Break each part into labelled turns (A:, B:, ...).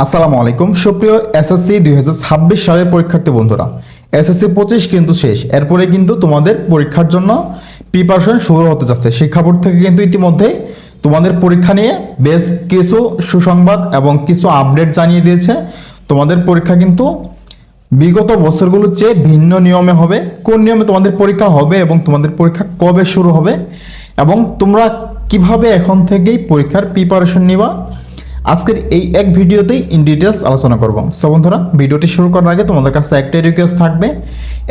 A: আসসালামু আলাইকুম। সুপ্রিয় এসএসসি দুই হাজার ছাব্বিশ সালের পরীক্ষার্থী বন্ধুরা, এসএসসি পঁচিশ কিন্তু শেষ। এরপরে কিন্তু তোমাদের পরীক্ষার জন্য প্রিপারেশন শুরু হতে যাচ্ছে। শিক্ষা বোর্ড থেকে কিন্তু ইতিমধ্যে তোমাদের পরীক্ষা নিয়ে বেশ কিছু সুসংবাদ এবং কিছু আপডেট জানিয়ে দিয়েছে। তোমাদের পরীক্ষা কিন্তু বিগত বছরগুলোর চেয়ে ভিন্ন নিয়মে হবে। কোন নিয়মে তোমাদের পরীক্ষা হবে এবং তোমাদের পরীক্ষা কবে শুরু হবে এবং তোমরা কীভাবে এখন থেকেই পরীক্ষার প্রিপারেশন নিবা? আজকের এই এক ভিডিওতেই ইন ডিটেলস আলোচনা করব। সো বন্ধুরা, ভিডিওটি শুরু করার আগে তোমাদের কাছে একটাই রিকোয়েস্ট থাকবে।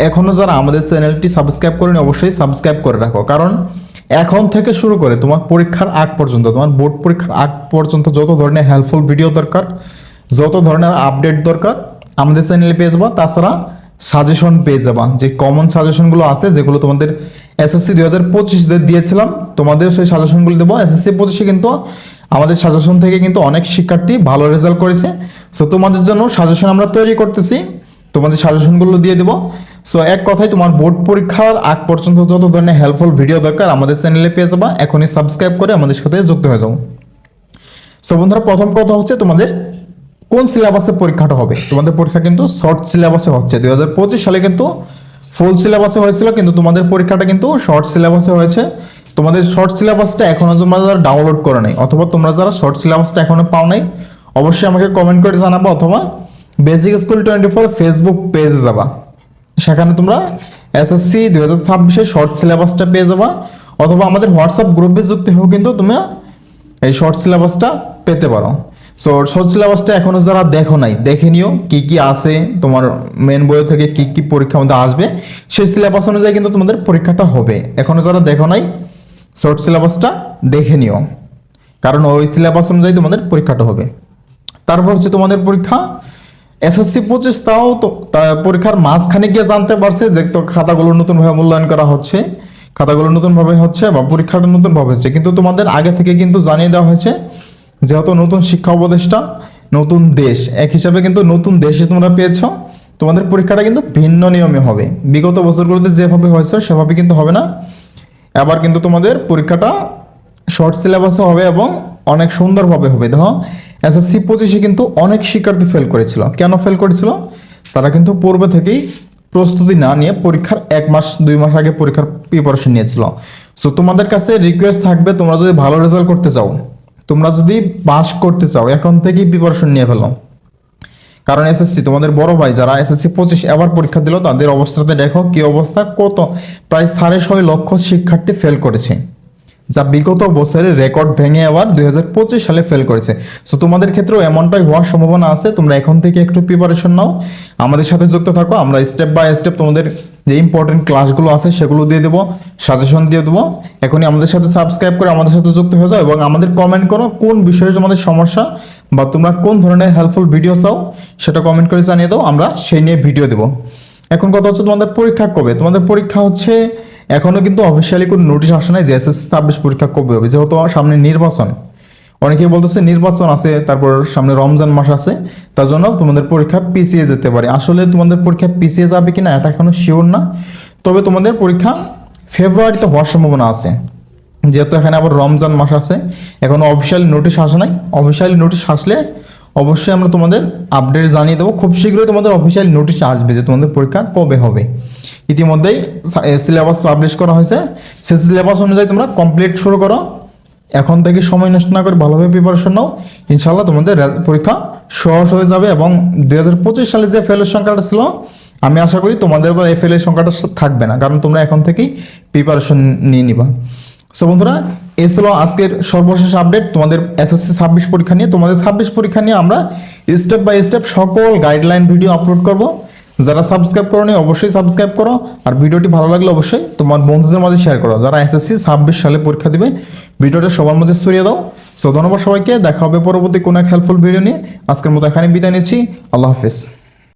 A: এখনও যারা আমাদের চ্যানেলটি সাবস্ক্রাইব করেনি, অবশ্যই সাবস্ক্রাইব করে রাখো। কারণ এখন থেকে শুরু করে তোমার পরীক্ষার আগ পর্যন্ত, তোমার বোর্ড পরীক্ষার আগ পর্যন্ত যত ধরনের হেল্পফুল ভিডিও দরকার, যত ধরনের আপডেট দরকার, আমাদের চ্যানেলে পেয়ে যাবা। তাছাড়া সাজেশন পেয়ে যাবা। যে কমন সাজেশনগুলো আছে, যেগুলো তোমাদের এসএসসি দুই হাজার পঁচিশ দিয়েছিলাম, তোমাদের সেই সাজেশনগুলো দেবো। এসএসসি পঁচিশে কিন্তু আমাদের সাজেশন থেকে কিন্তু অনেক শিক্ষার্থী ভালো রেজাল্ট করেছে। সো তোমাদের জন্য সাজেশন আমরা তৈরি করতেছি। তোমাদের সাজেশনগুলো দিয়ে দেবো। সো এক কথায় তোমার বোর্ড পরীক্ষার আগ পর্যন্ত যত ধরনের হেল্পফুল ভিডিও দরকার আমাদের চ্যানেলে পেয়ে যাবা। এখনই সাবস্ক্রাইব করে আমাদের সাথে যুক্ত হয়ে যাও। সো বন্ধুরা, প্রথম কথা হচ্ছে তোমাদের কোন সিলেবাসে পরীক্ষাটা হবে? তোমাদের পরীক্ষা কিন্তু শর্ট সিলেবাসে হচ্ছে। দুই হাজার পঁচিশ সালে কিন্তু ফুল সিলেবাসে হয়েছিল, কিন্তু তোমাদের পরীক্ষাটা কিন্তু শর্ট সিলেবাসে হয়েছে। তোমাদের শর্ট সিলেবাসটা এখনও তোমরা যারা ডাউনলোড করে নাই, অথবা তোমরা যারা শর্ট সিলেবাসটা এখনও পাও নাই, অবশ্যই আমাকে কমেন্ট করে জানাব অথবা basic school twenty four Facebook পেজে যাবা। সেখানে তোমরা এসএসসি দুই হাজার ছাব্বিশে শর্ট সিলেবাসটা পেয়ে যাবা, অথবা আমাদের হোয়াটসঅ্যাপ গ্রুপে যুক্ত হয়েও কিন্তু তোমরা এই শর্ট সিলেবাসটা পেতে পারো। সো শর্ট সিলেবাসটা এখনও যারা দেখো নাই, দেখে নিও কি কি আছে, তোমার মেন বই থেকে কি কি পরীক্ষা মধ্যে আসবে। সেই সিলেবাস অনুযায়ী কিন্তু তোমাদের পরীক্ষাটা হবে। এখনও যারা দেখো নাই শর্ট সিলেবাসটা দেখে নিও। কারণ ওই সিলেবাস অনুযায়ী তোমাদের পরীক্ষাটা হবে। তারপর হচ্ছে তোমাদের পরীক্ষা। এসএসসি পঁচিশ তাও তো পরীক্ষার মাঝখানে গিয়ে জানতে পারছে যে তো খাতাগুলো নতুনভাবে মূল্যায়ন করা হচ্ছে। খাতাগুলো নতুনভাবে হচ্ছে বা পরীক্ষাটা নতুনভাবে হচ্ছে। কিন্তু তোমাদের আগে থেকে কিন্তু জানিয়ে দেওয়া হয়েছে, যেহেতু নতুন শিক্ষা উপদেষ্টা, নতুন দেশ, এক হিসাবে কিন্তু নতুন দেশে তোমরা পেয়েছ। তোমাদের পরীক্ষাটা কিন্তু ভিন্ন নিয়মে হবে। বিগত বছরগুলোতে যেভাবে হয়েছে, সেভাবে কিন্তু হবে না। এবার কিন্তু তোমাদের পরীক্ষাটা শর্ট সিলেবাসে হবে এবং অনেক সুন্দরভাবে হবে। দেখো এসএসসি পঁচিশে কিন্তু অনেক শিক্ষার্থী ফেল করেছিল। কেন ফেল করেছিল? তারা কিন্তু পূর্বে থেকেই প্রস্তুতি না নিয়ে পরীক্ষার এক মাস, দুই মাস আগে পরীক্ষার প্রিপারেশন নিয়েছিল। সো তোমাদের কাছে রিকোয়েস্ট থাকবে, তোমরা যদি ভালো রেজাল্ট করতে চাও, তোমরা যদি পাস করতে চাও, এখন থেকেই প্রিপারেশন নিয়ে ফেলো। কারণ এসএসসি তোমাদের বড় ভাই যারা এসএসসি পঁচিশ এবার পরীক্ষা দিল, তাদের অবস্থাতে দেখো কি অবস্থা, কত? প্রায় সাড়ে ছয় লক্ষ শিক্ষার্থী ফেল করেছে। যা বিগত বছরের রেকর্ড ভেঙে আবার দুই হাজার পঁচিশ সালে ফেল করেছে। সো তোমাদের ক্ষেত্রেও এমনটাই হওয়ার সম্ভাবনা আছে। তোমরা এখন থেকে একটু প্রিপারেশন নাও। আমাদের সাথে যুক্ত থাকো। আমরা স্টেপ বাই স্টেপ তোমাদের যে ইম্পর্টেন্ট ক্লাসগুলো আছে সেগুলো দিয়ে দেবো সাজেশন দিয়ে দেবো। এখনই আমাদের সাথে সাবস্ক্রাইব করে আমাদের সাথে যুক্ত হয়ে যাও এবং আমাদের কমেন্ট করো কোন বিষয়ে তোমাদের সমস্যা বা তোমরা কোন ধরনের হেল্পফুল ভিডিও চাও সেটা কমেন্ট করে জানিয়ে দাও। আমরা সেই নিয়ে ভিডিও দেবো। এখন কথা হচ্ছে তোমাদের পরীক্ষা কবে? তোমাদের পরীক্ষা হচ্ছে এখনও কিন্তু অফিসিয়ালি কোনো নোটিশ আসে নাই যে এসএসসি ছাব্বিশ পরীক্ষা কবে হবে, যেহেতু সামনে নির্বাচন। অনেকেই বলতেছে নির্বাচন আছে, তারপর সামনে রমজান মাস আছে, তার জন্য তোমাদের পরীক্ষা পিছিয়ে যেতে পারে। আসলে তোমাদের পরীক্ষা পিছিয়ে যাবে কিনা এটা এখনও শিওর না, তবে তোমাদের পরীক্ষা ফেব্রুয়ারিতে হওয়ার সম্ভাবনা আছে। যেহেতু এখানে আবার রমজান মাস আছে, এখনও অফিসিয়ালি নোটিশ আসে নাই। অফিসিয়ালি নোটিশ আসলে অবশ্যই আমরা তোমাদের আপডেট জানিয়ে দেবো। খুব শীঘ্রই তোমাদের অফিসিয়াল নোটিশ আসবে যে তোমাদের পরীক্ষা কবে হবে। ইতিমধ্যেই সিলেবাস পাবলিশ করা হয়েছে। সেই সিলেবাস অনুযায়ী তোমরা কমপ্লিট শুরু করো। এখন থেকে সময় নষ্ট না করে ভালোভাবে প্রিপারেশন নাও। ইনশাল্লাহ তোমাদের পরীক্ষা সহজ হয়ে যাবে এবং দুই হাজার পঁচিশ সালে যে ফেলের সংখ্যাটা ছিল, আমি আশা করি তোমাদের এই ফেলের সংখ্যাটা থাকবে না। কারণ তোমরা এখন থেকেই প্রিপারেশন নিয়ে নিবা। সো বন্ধুরা ছিল আজকের সর্বশেষ আপডেট তোমাদের এসএসসি ছাব্বিশ পরীক্ষা নিয়ে। তোমাদের ছাব্বিশ পরীক্ষা নিয়ে আমরা স্টেপ বাই স্টেপ সকল গাইডলাইন ভিডিও আপলোড করব। যারা সাবস্ক্রাইব করো অবশ্যই সাবস্ক্রাইব করো। আর ভিডিওটি ভালো লাগলে অবশ্যই তোমার বন্ধুদের মাঝে শেয়ার করো। যারা এসএসসি ছাব্বিশ সালে পরীক্ষা দিবে ভিডিওটা সবার মাঝে ছড়িয়ে দাও। সো ধন্যবাদ সবাইকে। দেখা হবে পরবর্তী কোনো এক হেল্পফুল ভিডিও নিয়ে। আজকের মতো এখানে বিদায় নিচ্ছি। আল্লাহ হাফিজ।